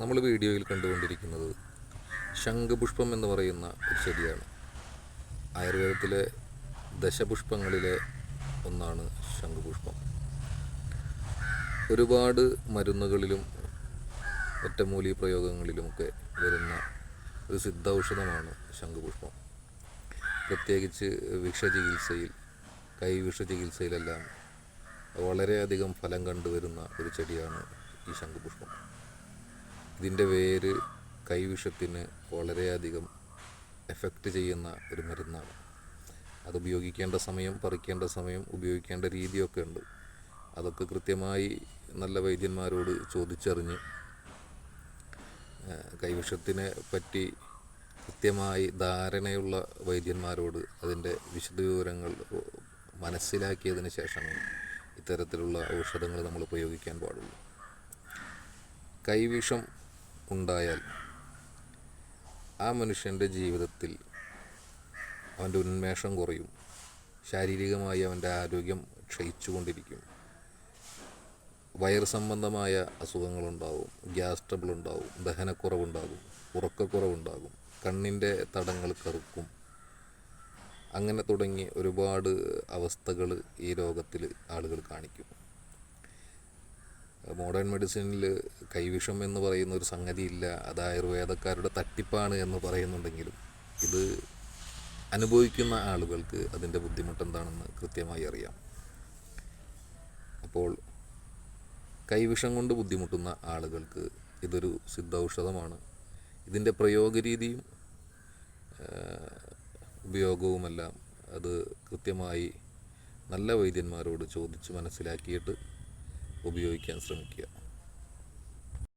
നമ്മൾ വീഡിയോയിൽ കണ്ടുകൊണ്ടിരിക്കുന്നത് ശംഖുപുഷ്പം എന്ന് പറയുന്ന ഒരു ചെടിയാണ്. ആയുർവേദത്തിലെ ദശപുഷ്പങ്ങളിലെ ഒന്നാണ് ശംഖുപുഷ്പം. ഒരുപാട് മരുന്നുകളിലും ഒറ്റമൂലി പ്രയോഗങ്ങളിലുമൊക്കെ വരുന്ന ഒരു സിദ്ധൌഷധമാണ് ശംഖുപുഷ്പം. പ്രത്യേകിച്ച് വിഷചികിത്സയിൽ കൈവിഷ ചികിത്സയിലെല്ലാം വളരെയധികം ഫലം കണ്ടുവരുന്ന ഒരു ചെടിയാണ് ഈ ശംഖുപുഷ്പം. ഇതിന്റെ വേര് കൈവിഷത്തിന് വളരെയധികം എഫക്റ്റ് ചെയ്യുന്ന ഒരു മരുന്നാണ്. അത് ഉപയോഗിക്കേണ്ട സമയം പറിക്കേണ്ട സമയം ഉപയോഗിക്കേണ്ട രീതിയൊക്കെ ഉണ്ട്. അതൊക്കെ കൃത്യമായി നല്ല വൈദ്യന്മാരോട് ചോദിച്ചറിഞ്ഞ് കൈവിഷത്തിനെ പറ്റി കൃത്യമായി ധാരണയുള്ള വൈദ്യന്മാരോട് അതിന്റെ വിശദവിവരങ്ങൾ മനസ്സിലാക്കിയതിന് ശേഷമേ ഇത്തരത്തിലുള്ള ഔഷധങ്ങൾ നമ്മൾ ഉപയോഗിക്കാൻ പാടുള്ളൂ. കൈവിഷം ഉണ്ടായാൽ ആ മനുഷ്യന്റെ ജീവിതത്തിൽ അവന്റെ ഉന്മേഷം കുറയും. ശാരീരികമായി അവന്റെ ആരോഗ്യം ക്ഷയിച്ചുകൊണ്ടിരിക്കും. വയറ് സംബന്ധമായ അസുഖങ്ങളുണ്ടാവും ഗ്യാസ് ട്രബിൾ ഉണ്ടാവും ദഹനക്കുറവുണ്ടാകും ഉറക്കക്കുറവുണ്ടാകും കണ്ണിന്റെ തടങ്ങൾ കറുക്കും. അങ്ങനെ തുടങ്ങി ഒരുപാട് അവസ്ഥകൾ ഈ രോഗത്തിൽ ആളുകൾ കാണിക്കും. മോഡേൺ മെഡിസിനിൽ കൈവിഷം എന്ന് പറയുന്ന ഒരു സംഗതിയില്ല. അത് ആയുർവേദക്കാരുടെ തട്ടിപ്പാണ് എന്ന് പറയുന്നുണ്ടെങ്കിലും ഇത് അനുഭവിക്കുന്ന ആളുകൾക്ക് അതിന്റെ ബുദ്ധിമുട്ട് എന്താണെന്ന് കൃത്യമായി അറിയാം. അപ്പോൾ കൈവിഷം കൊണ്ട് ബുദ്ധിമുട്ടുന്ന ആളുകൾക്ക് ഇതൊരു സിദ്ധൌഷധമാണ്. ഇതിന്റെ പ്രയോഗരീതിയും ഉപയോഗവുമെല്ലാം അത് കൃത്യമായി നല്ല വൈദ്യന്മാരോട് ചോദിച്ച് മനസ്സിലാക്കിയിട്ട് ഉപയോഗിക്കാൻ ശ്രമിക്കുക.